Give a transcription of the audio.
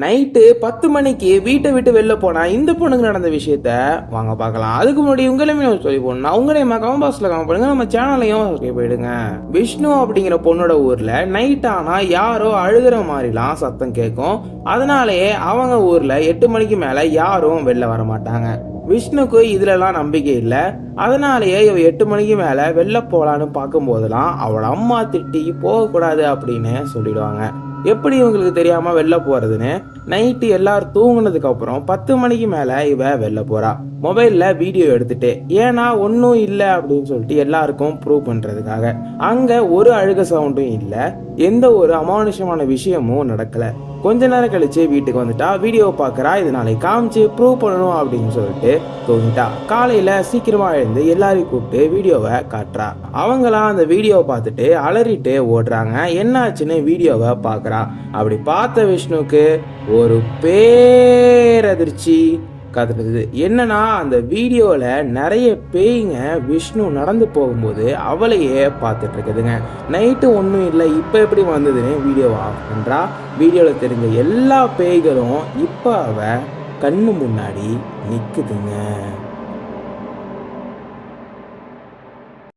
Night பத்து மணிக்கு வீட்டை விட்டு வெளில போனால் இந்த பொண்ணுக்கு நடந்த விஷயத்த வாங்க பார்க்கலாம். அதுக்கு முன்னாடி உங்களையுமே சொல்லி போடணும். உங்களையுமே கமெண்ட் பாக்ஸ்ல கமெண்ட் பண்ணுங்க. நம்ம சேனலையும் சொல்லி போயிடுங்க. விஷ்ணு அப்படிங்கிற பொண்ணோட ஊரில் நைட் ஆனால் யாரோ அழுகிற மாதிரிலாம் சத்தம் கேட்கும். அதனாலேயே அவங்க ஊரில் எட்டு மணிக்கு மேலே யாரும் வெளில வர மாட்டாங்க. விஷ்ணுக்கு இதுலலாம் நம்பிக்கை இல்லை. அதனாலேயே இவ எட்டு மணிக்கு மேலே வெளில போகலான்னு பார்க்கும்போதெல்லாம் அவளோட அம்மா திட்டி போகக்கூடாது அப்படின்னு சொல்லிடுவாங்க. எப்படி இவங்களுக்கு தெரியாமல் வெளில போகிறதுன்னு நைட்டு எல்லாரும் தூங்கினதுக்கப்புறம் பத்து மணிக்கு மேலே இவ வெளில போகிறா மொபைலில் வீடியோ எடுத்துட்டு ஏன்னா ஒன்றும் இல்லை அப்படின்னு சொல்லிட்டு எல்லாருக்கும் ப்ரூவ் பண்ணுறதுக்காக அங்கே ஒரு அழுக சவுண்டும் இல்லை. எந்த ஒரு அமானுஷமான விஷயமும் நடக்கலை. கொஞ்ச நேரம் கழிச்சு வீட்டுக்கு வந்துட்டா வீடியோ பார்க்குறா இது நாளைக்கு காமிச்சு ப்ரூவ் பண்ணணும் அப்படின்னு சொல்லிட்டு தூங்கிட்டா. காலையில் சீக்கிரமாக எழுந்து எல்லாரையும் கூப்பிட்டு வீடியோவை காட்டுறா. அவங்களாம் அந்த வீடியோவை பார்த்துட்டு அலறிட்டு ஓடுறாங்க. என்னாச்சுன்னு வீடியோவை பார்க்குறா அப்படி பார்த்த விஷ்ணுக்கு ஒரு பேரதிர்ச்சி கத்துறது என்னன்னா அந்த வீடியோவில் நிறைய பேய்ங்க விஷ்ணு நடந்து போகும்போது அவளையே பார்த்துட்டு இருக்குதுங்க நைட்டு ஒன்றும் இல்லை இப்போ எப்படி வந்ததுன்னு வீடியோ ஆஃப் பண்ணுறா வீடியோவில் தெரிஞ்ச எல்லா பேய்களும் இப்போ அவ கண்ணு முன்னாடி நிற்குதுங்க